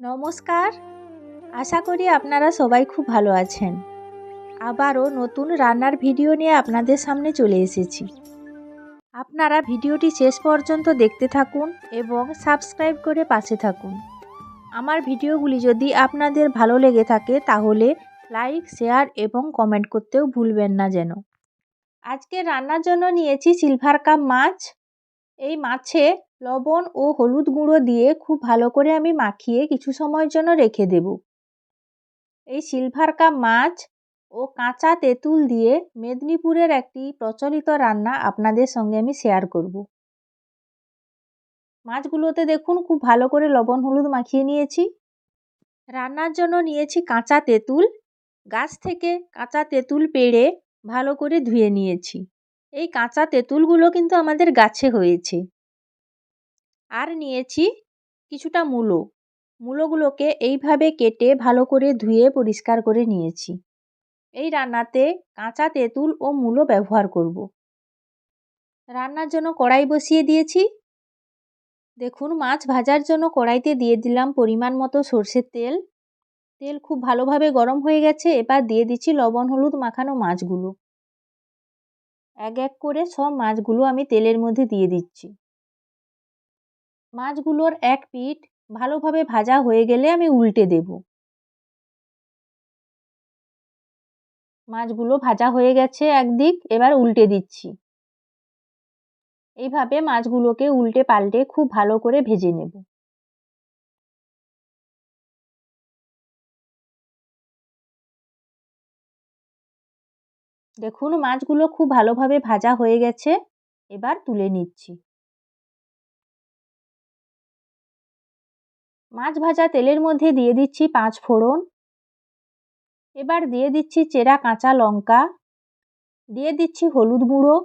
নমস্কার। আশা করি আপনারা সবাই খুব ভালো আছেন। আবারও নতুন রান্নার ভিডিও নিয়ে আপনাদের সামনে চলে এসেছি। আপনারা ভিডিওটি শেষ পর্যন্ত দেখতে থাকুন এবং সাবস্ক্রাইব করে পাশে থাকুন। আমার ভিডিওগুলি যদি আপনাদের ভালো লেগে থাকে তাহলে লাইক, শেয়ার এবং কমেন্ট করতেও ভুলবেন না যেন। আজকে রান্নার জন্য নিয়েছি সিলভার কাপ মাছ। এই মাছে লবণ ও হলুদ গুঁড়ো দিয়ে খুব ভালো করে আমি মাখিয়ে কিছু সময়ের জন্য রেখে দেব। এই সিলভার কাপ মাছ ও কাঁচা তেঁতুল দিয়ে মেদিনীপুরের একটি প্রচলিত রান্না আপনাদের সঙ্গে আমি শেয়ার করব। মাছগুলোতে দেখুন, খুব ভালো করে লবণ হলুদ মাখিয়ে নিয়েছি। রান্নার জন্য নিয়েছি কাঁচা তেঁতুল। গাছ থেকে কাঁচা তেঁতুল পেড়ে ভালো করে ধুয়ে নিয়েছি। এই কাঁচা তেঁতুলগুলো কিন্তু আমাদের গাছে হয়েছে। আর নিয়েছি কিছুটা মূলো। মূলোগুলোকে এইভাবে কেটে ভালো করে ধুয়ে পরিষ্কার করে নিয়েছি। এই রান্নাতে কাঁচা তেঁতুল ও মূলো ব্যবহার করব। রান্নার জন্য কড়াই বসিয়ে দিয়েছি। দেখুন, মাছ ভাজার জন্য কড়াইতে দিয়ে দিলাম পরিমাণ মতো সর্ষের তেল। তেল খুব ভালোভাবে গরম হয়ে গেছে, এবার দিয়ে দিচ্ছি লবণ, হলুদ মাখানো মাছগুলো। এক এক করে সব মাছগুলো আমি তেলের মধ্যে দিয়ে দিচ্ছি। মাছগুলোর এক পিঠ ভালোভাবে ভাজা হয়ে গেলে আমি উল্টে দেব। মাছগুলো ভাজা হয়ে গেছে একদিক, এবার উল্টে দিচ্ছি। এইভাবে মাছগুলোকে উল্টে পাল্টে খুব ভালো করে ভেজে নেব। দেখুন, মাছগুলো খুব ভালোভাবে ভাজা হয়ে গেছে, এবার তুলে নিচ্ছি। মাছ ভাজা তেলের মধ্যে দিয়ে দিচ্ছি পাঁচ ফোড়ন। এবার দিয়ে দিচ্ছি চেরা কাঁচা লঙ্কা। দিয়ে দিচ্ছি হলুদ গুঁড়ো।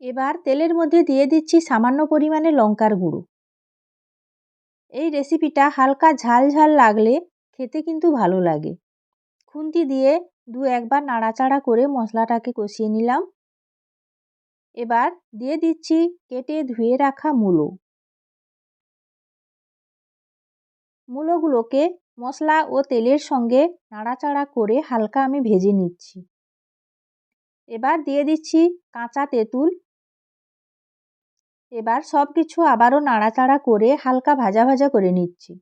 এবার তেলের মধ্যে দিয়ে দিচ্ছি সামান্য পরিমাণে লঙ্কার গুঁড়ো। এই রেসিপিটা হালকা ঝাল ঝাল লাগলে খেতে কিন্তু ভালো লাগে। খুন্তি দিয়ে দু একবার নাড়াচাড়া করে মশলাটাকে কষিয়ে নিলাম। এবার দিয়ে দিচ্ছি কেটে ধুয়ে রাখা মূলো। মূলোগুলোকে মশলা ও তেলের সঙ্গে নাড়াচাড়া করে হালকা আমি ভেজে নিচ্ছি। এবার দিয়ে দিচ্ছি কাঁচা তেঁতুল। এবার সব কিছু আবারও নাড়াচাড়া করে হালকা ভাজা ভাজা করে নিচ্ছি।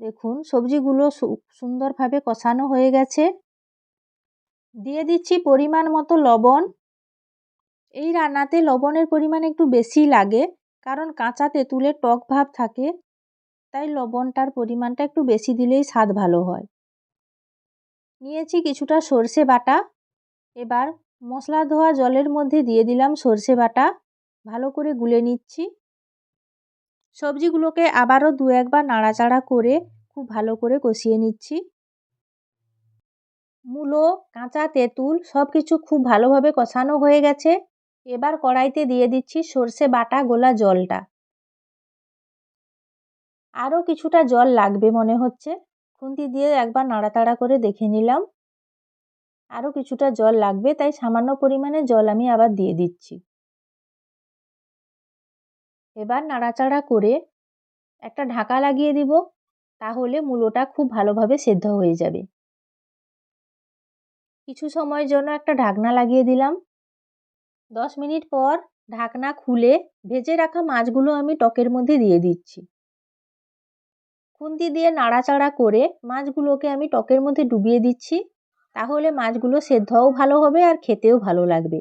দেখুন, সবজিগুলো সুন্দরভাবে কষানো হয়ে গেছে। দিয়ে দিচ্ছি পরিমাণ মতো লবণ। এই রান্নাতে লবণের পরিমাণ একটু বেশি লাগে। কারণ কাঁচা তেঁতুলের টক ভাব থাকে, তাই লবণটার পরিমাণটা একটু বেশি দিলেই স্বাদ ভালো হয়। নিয়েছি কিছুটা সর্ষে বাটা। এবার মশলা ধোয়া জলের মধ্যে দিয়ে দিলাম সর্ষে বাটা। ভালো করে গুলে নিচ্ছি। সবজিগুলোকে আবারও দু একবার নাড়াচাড়া করে খুব ভালো করে কষিয়ে নিচ্ছি। মূলো, কাঁচা তেঁতুল সব কিছু খুব ভালোভাবে কষানো হয়ে গেছে। এবার কড়াইতে দিয়ে দিচ্ছি সর্ষে বাটা গোলা জলটা। আরও কিছুটা জল লাগবে মনে হচ্ছে। খুন্তি দিয়ে একবার নাড়াতাড়া করে দেখে নিলাম। আরও কিছুটা জল লাগবে, তাই সামান্য পরিমাণে জল আমি আবার দিয়ে দিচ্ছি। এবার নাড়াচাড়া করে একটা ঢাকা লাগিয়ে দিব, তাহলে মূলোটা খুব ভালোভাবে সেদ্ধ হয়ে যাবে। কিছু সময়ের জন্য একটা ঢাকনা লাগিয়ে দিলাম। দশ মিনিট পর ঢাকনা খুলে ভেজে রাখা মাছগুলো আমি টকের মধ্যে দিয়ে দিচ্ছি। খুন্তি দিয়ে নাড়াচাড়া করে মাছগুলোকে আমি টকের মধ্যে ডুবিয়ে দিচ্ছি। তাহলে মাছগুলো সেদ্ধও ভালো হবে আর খেতেও ভালো লাগবে।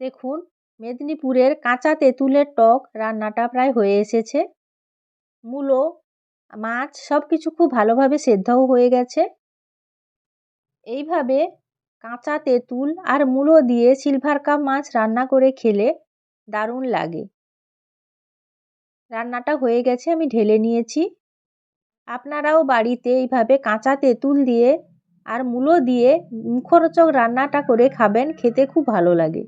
দেখুন, মেদিনীপুরের কাঁচা তেঁতুলের টক রান্নাটা প্রায় হয়ে এসেছে। মূলো, মাছ সব কিছু খুব ভালোভাবে সেদ্ধও হয়ে গেছে। এইভাবে কাঁচা তেঁতুল আর মূলো দিয়ে সিলভার কাপ মাছ রান্না করে খেলে দারুণ লাগে। রান্নাটা হয়ে গেছে, আমি ঢেলে নিয়েছি। আপনারাও বাড়িতে এইভাবে কাঁচা তেঁতুল দিয়ে আর মূলো দিয়ে মুখরোচক রান্নাটা করে খাবেন, খেতে খুব ভালো লাগে।